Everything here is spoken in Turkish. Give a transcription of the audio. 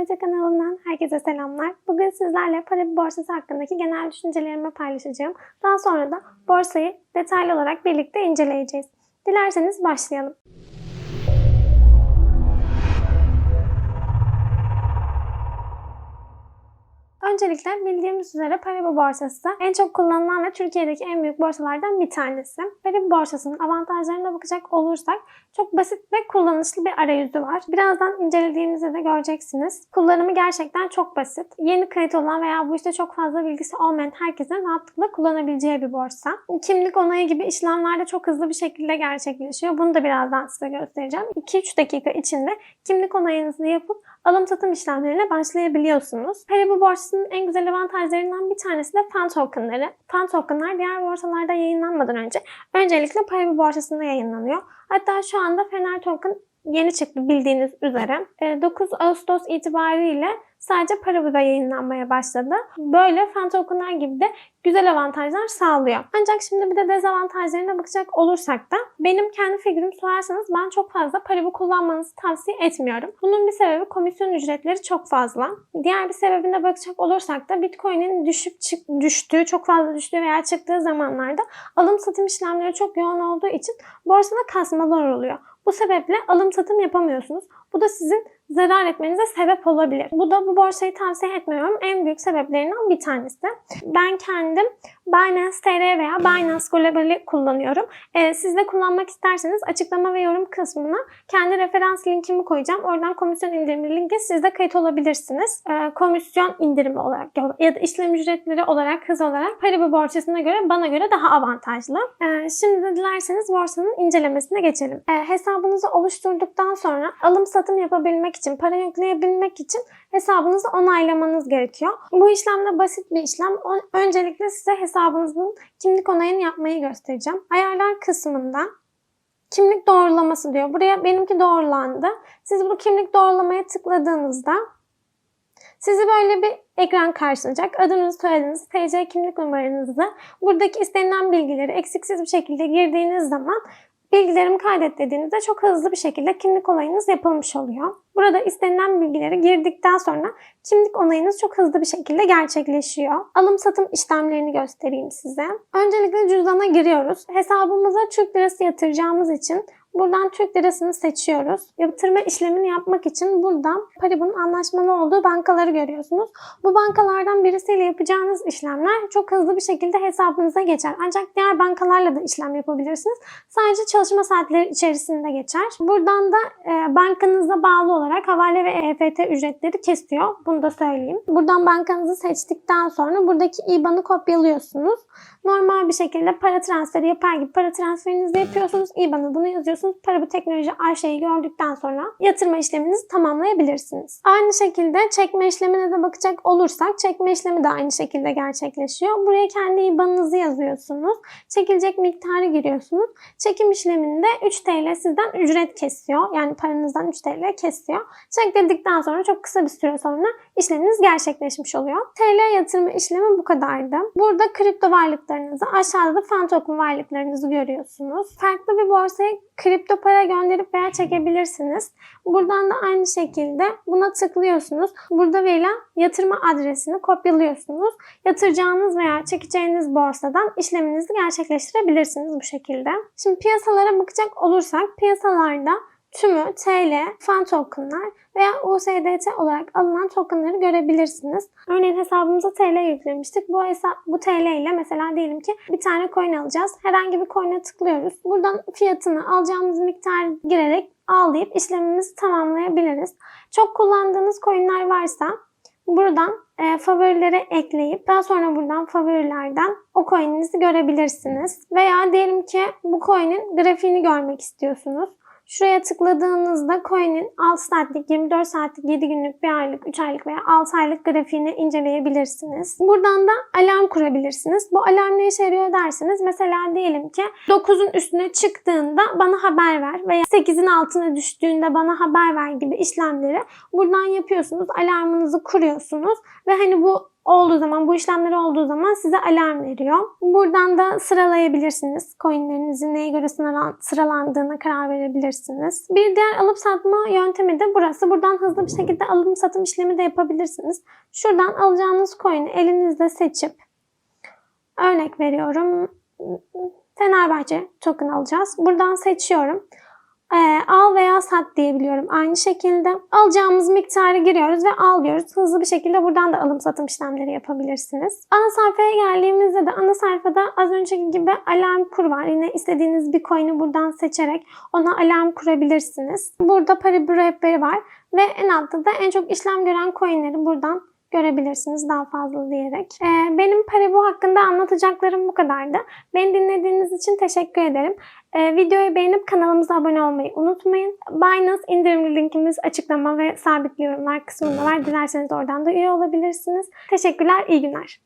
Mete kanalından herkese selamlar. Bugün sizlerle para borsası hakkındaki genel düşüncelerimi paylaşacağım. Daha sonra da borsayı detaylı olarak birlikte inceleyeceğiz. Dilerseniz başlayalım. Öncelikle bildiğimiz üzere Paribu borsası en çok kullanılan ve Türkiye'deki en büyük borsalardan bir tanesi. Paribu borsasının avantajlarına bakacak olursak çok basit ve kullanışlı bir arayüzü var. Birazdan incelediğimizde de göreceksiniz. Kullanımı gerçekten çok basit. Yeni kayıt olan veya bu işte çok fazla bilgisi olmayan herkesin rahatlıkla kullanabileceği bir borsa. Kimlik onayı gibi işlemler de çok hızlı bir şekilde gerçekleşiyor. Bunu da birazdan size göstereceğim. 2-3 dakika içinde kimlik onayınızı yapıp alım satım işlemlerine başlayabiliyorsunuz. Paribu borsasının en güzel avantajlarından bir tanesi de fan tokenları. Fan tokenlar diğer borsalarda yayınlanmadan önce öncelikle Paribu borsasında yayınlanıyor. Hatta şu anda Fener token yeni çıktı bildiğiniz üzere. 9 Ağustos itibariyle sadece Paribu'da yayınlanmaya başladı. Böyle fan tokenlar gibi de güzel avantajlar sağlıyor. Ancak şimdi bir de dezavantajlarına bakacak olursak da benim kendi fikrimi sorarsanız ben çok fazla Paribu kullanmanızı tavsiye etmiyorum. Bunun bir sebebi komisyon ücretleri çok fazla. Diğer bir sebebine bakacak olursak da Bitcoin'in düşüp çık, düştüğü, çok fazla düştüğü veya çıktığı zamanlarda alım satım işlemleri çok yoğun olduğu için borsada kasmalar oluyor. Bu sebeple alım satım yapamıyorsunuz. Bu da sizin zarar etmenize sebep olabilir. Bu da bu borsayı tavsiye etmiyorum. En büyük sebeplerinden bir tanesi. Ben kendim Binance TR veya Binance Global'i kullanıyorum. Ee, siz de kullanmak isterseniz açıklama ve yorum kısmına kendi referans linkimi koyacağım. Oradan komisyon indirimi linki siz de kayıt olabilirsiniz. Ee, komisyon indirimi olarak ya da işlem ücretleri olarak, hız olarak Paribu borsasına göre bana göre daha avantajlı. Ee, şimdi dilerseniz borsanın incelemesine geçelim. Ee, hesabınızı oluşturduktan sonra alım satım yapabilmek için, para yükleyebilmek için hesabınızı onaylamanız gerekiyor. Bu işlem de basit bir işlem. Öncelikle size hesabınızın kimlik onayını yapmayı göstereceğim. Ayarlar kısmında kimlik doğrulaması diyor. Buraya benimki doğrulandı. Siz bu kimlik doğrulamaya tıkladığınızda sizi böyle bir ekran karşılayacak. Adınızı, soyadınızı, TC kimlik numaranızı, buradaki istenilen bilgileri eksiksiz bir şekilde girdiğiniz zaman Bilgilerimi kaydet dediğinizde çok hızlı bir şekilde kimlik onayınız yapılmış oluyor. Burada istenilen bilgileri girdikten sonra kimlik onayınız çok hızlı bir şekilde gerçekleşiyor. Alım satım işlemlerini göstereyim size. Öncelikle cüzdana giriyoruz. Hesabımıza Türk lirası yatıracağımız için Buradan Türk lirasını seçiyoruz. Yatırma işlemini yapmak için buradan Paribu'nun anlaşmalı olduğu bankaları görüyorsunuz. Bu bankalardan birisiyle yapacağınız işlemler çok hızlı bir şekilde hesabınıza geçer. Ancak diğer bankalarla da işlem yapabilirsiniz. Sadece çalışma saatleri içerisinde geçer. Buradan da e, bankanıza bağlı olarak havale ve EFT ücretleri kesiyor. Bunu da söyleyeyim. Buradan bankanızı seçtikten sonra buradaki IBAN'ı kopyalıyorsunuz. Normal bir şekilde para transferi yapar gibi para transferinizi yapıyorsunuz. IBAN'ı bunu yazıyorsunuz. Para bu teknoloji Ayşe'yi gördükten sonra yatırma işleminizi tamamlayabilirsiniz. Aynı şekilde çekme işlemine de bakacak olursak çekme işlemi de aynı şekilde gerçekleşiyor. Buraya kendi IBAN'ınızı yazıyorsunuz. Çekilecek miktarı giriyorsunuz. Çekim işleminde 3 TL sizden ücret kesiyor. Yani paranızdan 3 TL kesiyor. Çek dedikten sonra çok kısa bir süre sonra işleminiz gerçekleşmiş oluyor. TL yatırma işlemi bu kadardı. Burada kripto varlıklarınızı aşağıda da fan token varlıklarınızı görüyorsunuz. Farklı bir borsaya kripto para gönderip veya çekebilirsiniz. Buradan da aynı şekilde buna tıklıyorsunuz. Burada verilen yatırma adresini kopyalıyorsunuz. Yatıracağınız veya çekeceğiniz borsadan işleminizi gerçekleştirebilirsiniz bu şekilde. Şimdi piyasalara bakacak olursak piyasalarda tümü TL, fan tokenlar veya USDT olarak alınan tokenları görebilirsiniz. Örneğin hesabımıza TL yüklemiştik. Bu hesap bu TL ile mesela diyelim ki bir tane coin alacağız. Herhangi bir coin'e tıklıyoruz. Buradan fiyatını alacağımız miktar girerek ağlayıp işlemimizi tamamlayabiliriz. Çok kullandığınız coin'ler varsa buradan e, favorilere ekleyip daha sonra buradan favorilerden o coin'inizi görebilirsiniz. Veya diyelim ki bu coin'in grafiğini görmek istiyorsunuz. Şuraya tıkladığınızda coin'in 6 saatlik, 24 saatlik, 7 günlük, 1 aylık, 3 aylık veya 6 aylık grafiğini inceleyebilirsiniz. Buradan da alarm kurabilirsiniz. Bu alarm ne işe yarıyor derseniz mesela diyelim ki 9'un üstüne çıktığında bana haber ver veya 8'in altına düştüğünde bana haber ver gibi işlemleri buradan yapıyorsunuz. Alarmınızı kuruyorsunuz ve hani bu olduğu zaman, bu işlemler olduğu zaman size alarm veriyor. Buradan da sıralayabilirsiniz. Coinlerinizin neye göre sıralan- sıralandığına karar verebilirsiniz. Bir diğer alıp satma yöntemi de burası. Buradan hızlı bir şekilde alım satım işlemi de yapabilirsiniz. Şuradan alacağınız coin'i elinizde seçip örnek veriyorum. Fenerbahçe token alacağız. Buradan seçiyorum. Ee, sat diyebiliyorum. Aynı şekilde alacağımız miktarı giriyoruz ve al diyoruz. Hızlı bir şekilde buradan da alım satım işlemleri yapabilirsiniz. Ana sayfaya geldiğimizde de ana sayfada az önceki gibi alarm kur var. Yine istediğiniz bir coin'i buradan seçerek ona alarm kurabilirsiniz. Burada Paribu rehberi var ve en altta da en çok işlem gören coin'leri buradan görebilirsiniz daha fazla diyerek. Ee, benim Paribu hakkında anlatacaklarım bu kadardı. Beni dinlediğiniz için teşekkür ederim. Ee, videoyu beğenip kanalımıza abone olmayı unutmayın. Binance indirimli linkimiz açıklama ve sabit yorumlar kısmında var. Dilerseniz oradan da üye olabilirsiniz. Teşekkürler, iyi günler.